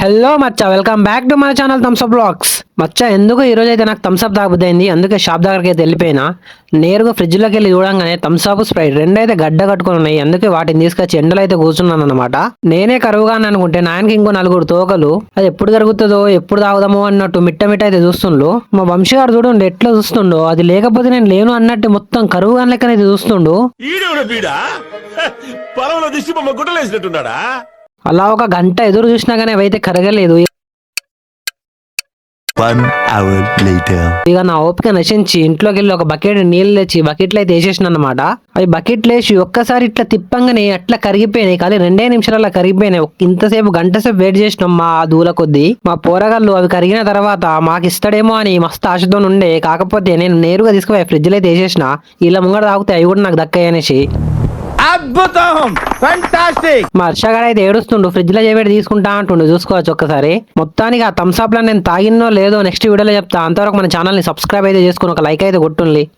Hello మచ్చా. Welcome back to మన channel Thums Up blogs మచ్చా ఎందుకు ఈరోజు అయితే నాకు థమ్స్అప్ తాగుదైంది అందుకే షాప్ దగ్గరికి అయితే వెళ్ళిపోయినా. నేరుగా ఫ్రిడ్జ్లోకి వెళ్ళి చూడంగానే థమ్స్అప్ స్ప్రైట్ రెండు అయితే గడ్డ కట్టుకొని ఉన్నాయి. అందుకే వాటిని తీసుకొచ్చి ఎండలో అయితే కూర్చున్నాను అనమాట నేనే కరువుగాను అనుకుంటే నాయనకి ఇంకో నలుగురు తోకలు అది ఎప్పుడు కరుగుతుందో ఎప్పుడు తాగుదామో అన్నట్టు మిట్ట మిట్ట అయితే చూస్తుండు మా వంశీ గారు చూడండి ఎట్లా చూస్తుండో. అది లేకపోతే నేను లేను అన్నట్టు మొత్తం కరువుగా లెక్కనైతే చూస్తుండు. పొలంలో దిష్టి బొమ్మ గుడ్డలేసినట్టున్నాడా అలా ఒక గంట ఎదురు చూసినా కానీ అవైతే కరగలేదు. ఇక నా ఓపిక నశించి ఇంట్లోకి వెళ్ళి ఒక బకెట్ నీళ్ళు తెచ్చి బకెట్లో అయితే వేసేసిన అనమాట అవి బకెట్లు వేసి ఒక్కసారి ఇట్లా తిప్పంగానే అట్లా కరిగిపోయినాయి. కానీ రెండే నిమిషాలలో కరిగిపోయినాయి. ఇంతసేపు గంట సేపు వెయిట్ చేసినాం మా దూల కొద్దీ. మా పోరగాళ్ళు అవి కరిగిన తర్వాత మాకు ఇస్తాడేమో అని మస్తు ఆశతో ఉండే. కాకపోతే నేను నేరుగా తీసుకుపోయి ఫ్రిడ్జ్లో అయితే వేసేసిన. ఇలా ముంగడ తాగితే అవి కూడా నాకు దక్కాయి అనేసి అద్భుతం! ఫంటాస్టిక్ మా హర్షగాడు అయితే ఏడుస్తుండు ఫ్రిడ్జ్లో చేపెట్టి తీసుకుంటా అంటుండు చూసుకోవచ్చు ఒక్కసారి. మొత్తానికి ఆ థమ్స్అప్లో నేను తాగినో లేదో నెక్స్ట్ వీడియోలో చెప్తా. అంతవరకు మన ఛానల్ని సబ్స్క్రైబ్ అయితే చేసుకుని ఒక లైక్ అయితే కొట్టుండి.